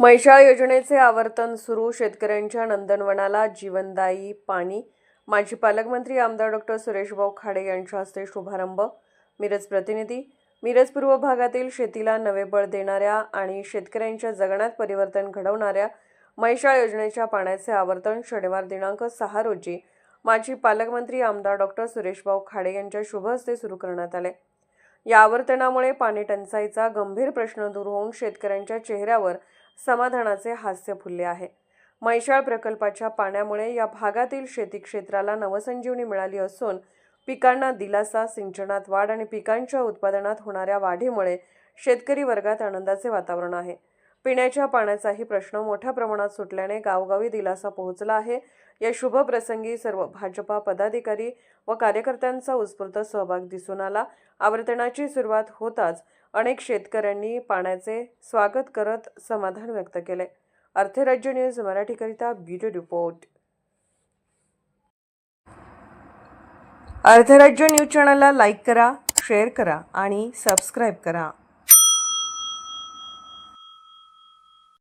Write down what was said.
म्हैसाळ योजनेचे आवर्तन सुरू. शेतकऱ्यांच्या नंदनवनाला जीवनदायी पाणी. माजी पालकमंत्री आमदार डॉक्टर सुरेशभाऊ खाडे यांच्या हस्ते शुभारंभ. मिरज प्रतिनिधी. मिरज पूर्व भागातील शेतीला नवे बळ देणाऱ्या आणि शेतकऱ्यांच्या जगण्यात परिवर्तन घडवणाऱ्या म्हैसाळ योजनेच्या पाण्याचे आवर्तन शनिवार दिनांक सहा रोजी माजी पालकमंत्री आमदार डॉक्टर सुरेशभाऊ खाडे यांच्या शुभ हस्ते सुरू करण्यात आले. या आवर्तनामुळे पाणी टंचाईचा गंभीर प्रश्न दूर होऊन शेतकऱ्यांच्या चेहऱ्यावर समाधानाचे हास्य फुलले आहे. मैशाळ प्रकल्पाच्या पाण्यामुळे या भागातील शेती क्षेत्राला नवसंजीवनी मिळाली असून पिकांना दिलासा सिंचनात वाढ आणि पिकांच्या उत्पादनात होणाऱ्या वाढीमुळे शेतकरी वर्गात आनंदाचे वातावरण आहे. पिण्याच्या पाण्याचाही प्रश्न मोठ्या प्रमाणात सुटल्याने गावगावी दिलासा पोहोचला आहे. या शुभ प्रसंगी सर्व भाजपा पदाधिकारी व कार्यकर्त्यांचा उत्स्फूर्त सहभाग दिसून आला. आवर्तनाची सुरुवात होताच अनेक शेतकऱ्यांनी पाण्याचे स्वागत करत समाधान व्यक्त केले. अर्थराज्य न्यूज मराठीकरिता ब्युरो रिपोर्ट. अर्थराज्य न्यूज चॅनलला लाईक करा शेअर करा आणि सबस्क्राईब करा.